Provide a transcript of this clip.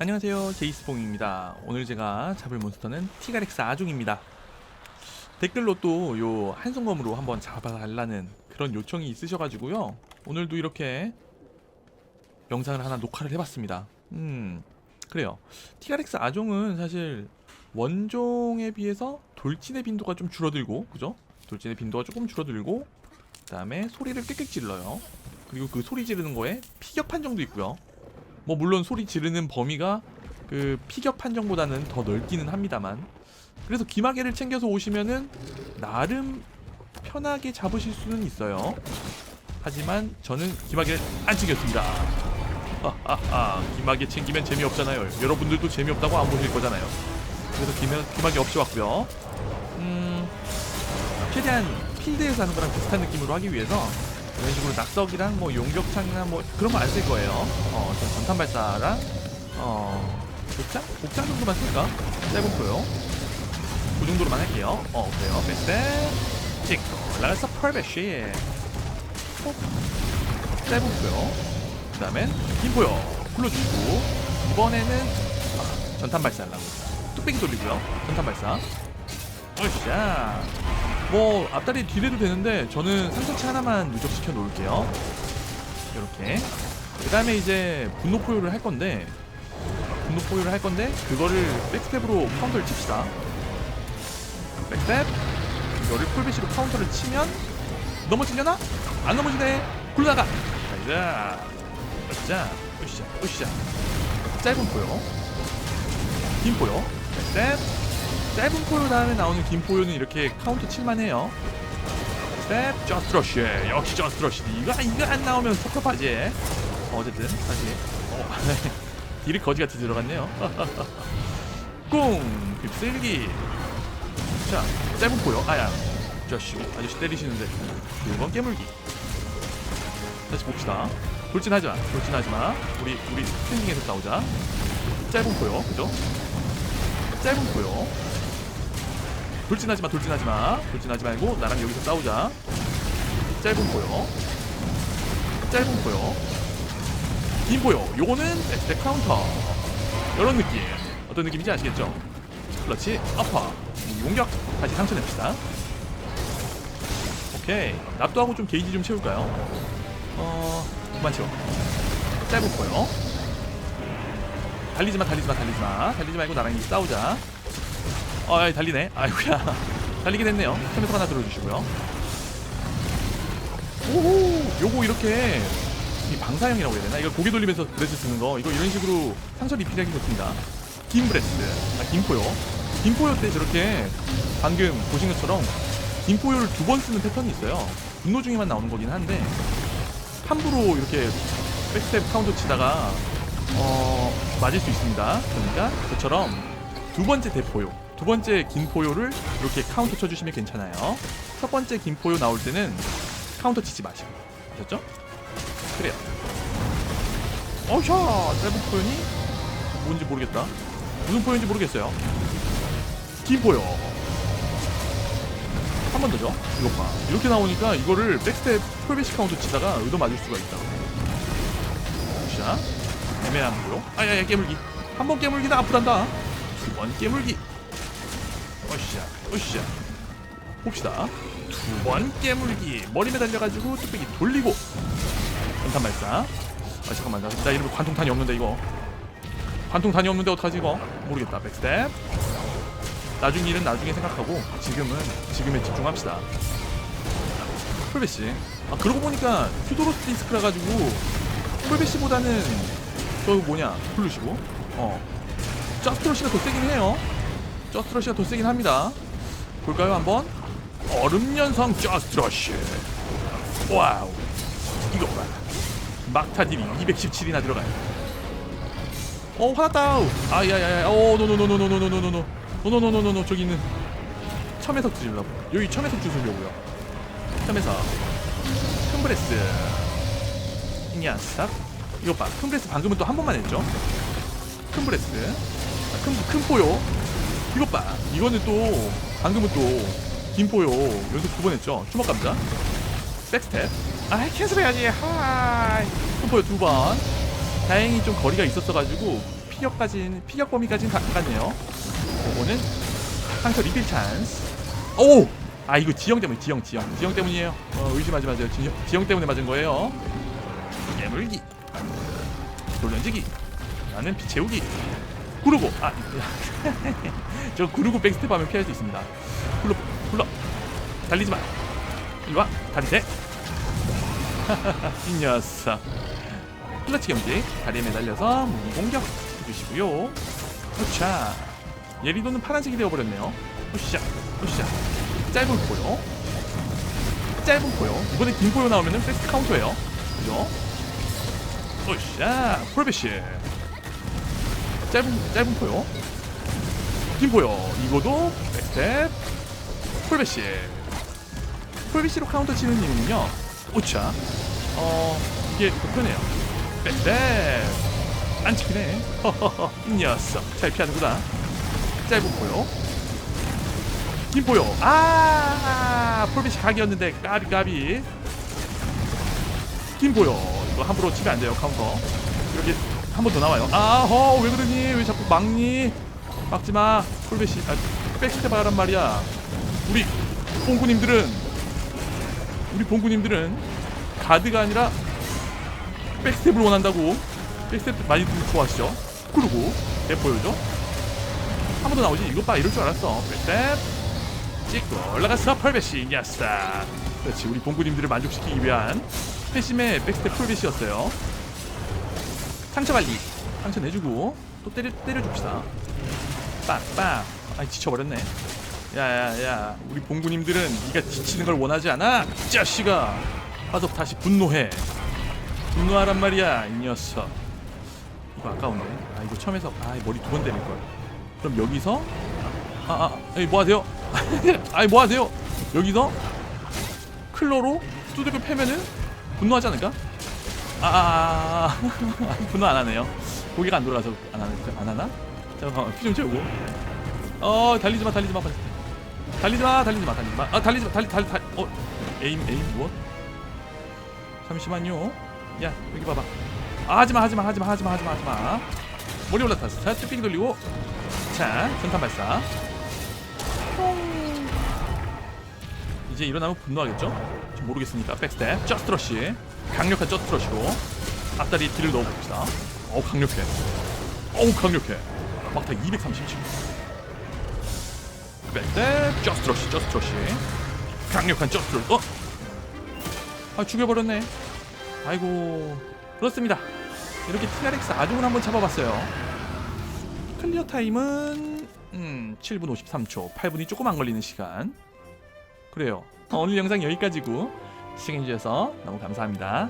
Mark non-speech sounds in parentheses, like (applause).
안녕하세요. 제이스봉입니다. 오늘 제가 잡을 몬스터는 티가렉스 아종입니다. 댓글로 또 요 한송검으로 한번 잡아달라는 그런 요청이 있으셔가지고요. 오늘도 이렇게 영상을 하나 녹화를 해봤습니다. 음 그래요. 티가렉스 아종은 사실 원종에 비해서 돌진의 빈도가 좀 줄어들고 그죠? 돌진의 빈도가 조금 줄어들고 그 다음에 소리를 꽥꽥 질러요. 그리고 그 소리 지르는 거에 피격 판정도 있고요. 뭐 물론 소리 지르는 범위가 그 피격 판정보다는 더 넓기는 합니다만. 그래서 기마개를 챙겨서 오시면은 나름 편하게 잡으실 수는 있어요. 하지만 저는 기마개를 안 챙겼습니다. 하하하. 기마개 챙기면 재미없잖아요. 여러분들도 재미없다고 안 보실 거잖아요. 그래서 기마, 기마개 없이 왔고요. 음 최대한 필드에서 하는 거랑 비슷한 느낌으로 하기 위해서 이런 식으로 낙석이랑 뭐 용격창이나 뭐 그런 거 안 쓸 거예요. 어, 전 전탄 발사랑 어 복장? 복장 정도만 쓸까? 짧은 표요. 그 정도로만 할게요. 어, 그래요. 베스트 찍고 올라가서 펄베쉬 톡 짧은 표요. 그 다음엔 긴 표요. 불러주시고 이번에는 아, 전탄 발사하려고 뚝배기 돌리고요. 전탄 발사. 으쌰. 뭐 앞다리 뒤래도 되는데 저는 상처치 하나만 누적시켜 놓을게요. 이렇게. 그 다음에 이제 분노 포효를 할 건데 분노 포효를 할 건데 그거를 백스텝으로 카운터를 칩시다. 백스텝. 이거를 풀베시로 카운터를 치면 넘어지려나? 안 넘어지네. 굴러나가. 가자. 으쌰. 으쌰. 으쌰. 짧은 포효. 긴 포효. 백스텝. 포효 다음에 나오는 긴 포효는 이렇게 카운터 칠만해요. 스텝 저스트러쉬 역시 저스트러쉬 이거 이거 안 나오면 섭섭하지. 어쨌든 다시 어, (laughs) 딜이 거지같이 들어갔네요. (laughs) 꿍 휩쓸기. 자 짧은 포효 아야 저씨 아저씨 때리시는데 이번 깨물기. 다시 봅시다. 돌진하지 마. 돌진하지 마. 우리 우리 스탠딩에서 싸우자. 짧은 포효 그죠? 짧은 포효. 돌진하지 마, 돌진하지 마. 돌진하지 말고 나랑 여기서 싸우자. 짧은 보여. 짧은 보여. 긴 보여. 요거는 백스텝 카운터. 이런 느낌. 어떤 느낌인지 아시겠죠? 그렇지. 아파. 용격. 다시 상처 냅시다. 오케이. 납도하고 좀 게이지 좀 채울까요? 어, 그만 채워. 짧은 보여. 달리지 마, 달리지 마, 달리지 마. 달리지 말고 나랑 이 싸우자. 아, 아, 달리네. 아이고야. 달리게 됐네요. 컴퓨터 하나 들어주시고요. 오호, 요거 이렇게 이 방사형이라고 해야 되나? 이걸 고개 돌리면서 브레스 쓰는 거. 이거 이런 식으로 상처 리필하기 좋습니다. 긴 브레스, 아, 긴포요. 긴포요 때 저렇게 방금 보신 것처럼 긴포요를 두 번 쓰는 패턴이 있어요. 분노 중에만 나오는 거긴 한데 함부로 이렇게 백스텝 카운터 치다가 어 맞을 수 있습니다. 그러니까 저처럼 두 번째 대포요, 두 번째 긴포요를 이렇게 카운터 쳐주시면 괜찮아요. 첫 번째 긴포요 나올 때는 카운터 치지 마시고, 아셨죠? 그래요. 어샤, 짧은 포요니 뭔지 모르겠다. 무슨 포요인지 모르겠어요. 긴포요. 한번 더죠. 이것 봐. 이렇게 나오니까 이거를 백스텝 풀베시 카운터 치다가 의도 맞을 수가 있다. 자, 애매한 포요. 아야야 깨물기. 한 번 깨물기는 아프단다. 두 번 깨물기. 어쌰, 어쌰. 봅시다. 두 번 깨물기. 머리 매달려가지고 뚝배기 돌리고. 전탄 발사. 아 잠깐만 나, 나 이러면 관통탄이 없는데 이거. 관통탄이 없는데 어떡하지 이거? 모르겠다. 백스텝. 나중 일은 나중에 생각하고 지금은 지금에 집중합시다. 풀베시. 아 그러고 보니까 퓨도로스 디스크라 가지고 풀베시보다는 저 뭐냐 블루시고 어 저스트러시가 더 세긴 해요. 저스트러시가 더 세긴 합니다. 볼까요 한번? 얼음 연성 저스트러시. 와우. 이거 봐. 막타 딜이 217이나 들어가요. 어 화났다. 아야야야. 어 노노노노노노노노노노. 노노노노노노 저기 있는 첨에석 드리려고. 여기 첨에석 주시려고요. 첨에석. 큰 브레스. 이 녀석. 이거 봐. 큰 브레스 방금은 또 한 번만 했죠. 큰 브레스. 아, 큰, 큰 포요. 이것 봐. 이거는 또, 방금은 또, 긴 포요. 연속 두 번 했죠. 추먹 감자. 백스텝. 아 캔슬 해야지. 하이. 콤보요 두 번. 다행히 좀 거리가 있었어가지고 피격까지는 피격 범위까지는 가, 갔네요. 요거는 상처 리필 찬스. 오! 아 이거 지형 때문에 지형 지형 지형 때문이에요. 어, 의심하지 마세요. 지형, 지형 때문에 맞은 거예요. 깨물기. 돌려지기. 나는 피 채우기 구르고 아 (laughs) 저 구르고 백스텝 하면 피할 수 있습니다 굴러 굴러 달리지 마 일로와 다리 대. (laughs) 이 녀석. 클러치 경직 다리에 매달려서 무기 공격 해주시고요. 자, 예리도는 파란색이 되어버렸네요. 으쌰, 으쌰. 짧은 포요. 짧은 포요. 이번에 긴 포요 나오면은 섹스 카운터예요. 그죠? 으쌰, 폴베시. 짧은 짧은 포요. 긴 포요. 이거도 백스텝. 폴베시. 폴비시로 카운터 치는 이유는요. 오차. 어 이게 불편해요. 빽빽. 안 치네. 허허허. 이 녀석. 잘 피하는구나. 짧은 보여. 긴 보여. 아 폴비시 각이었는데 까비 까비. 긴 보여. 이거 함부로 치면 안 돼요 카운터. 여기 한 번 더 나와요. 아허 왜 그러니? 왜 자꾸 막니? 막지 마. 폴비시. 아 백스텝 하란 말이야. 우리 봉구님들은 우리 봉구님들은 가드가 아니라 백스텝을 원한다고 백스텝 많이 좋아하시죠? 그리고 내 보여줘 한 번 더 나오지 이거 봐 이럴 줄 알았어 백스텝 찍고 올라갔어 펄베시 냐싸 그렇지 우리 봉구님들을 만족시키기 위한 패심의 백스텝 펄베시였어요 상처 관리 상처 내주고 또 때려, 때려줍시다. 빵빵 아이 지쳐버렸네. 야야야. 우리 봉구님들은 네가 지치는 걸 원하지 않아? 이 자식아. 가서 다시 분노해. 분노하란 말이야 이 녀석. 이거 아까운데? 아 이거 처음에서 아 머리 두 번 때릴 걸. 그럼 여기서? 아아 아, 뭐 하세요? (laughs) 아이 뭐 하세요? 여기서 클로로 두들겨 패면은 분노하지 않을까? 아아아 (laughs) 분노 안 하네요. 고개가 안 돌아서 안 하나? 안 하나? 잠깐만 피 좀 채우고. 어 달리지 마 달리지 마 빨리. 달리지 마 달리지 마 달리지 마 아 달리지 마 달리 달리 달리 어 에임 에임 무엇? 잠시만요. 야 여기 봐봐. 아, 하지마 하지마 하지마 하지마 하지마 하지마. 머리 올라탔어 자 쭈삥 돌리고. 자 전탄 발사. 퐁. 이제 일어나면 분노하겠죠? 지금 모르겠으니까. 백스텝. 저스트러시 강력한 저스트러시로 앞다리 뒤를 넣어봅시다. 어우 강력해. 어우 강력해. 막다 237 백스텝 저스트러시 저스트러시. 강력한 저스트러시 어? 아 죽여버렸네. 아이고 그렇습니다. 이렇게 TRX 아종을 한번 잡아봤어요. 클리어 타임은 음 7분 53초 8분이 조금 안 걸리는 시간. 그래요. 오늘 영상 여기까지고 시청해주셔서 너무 감사합니다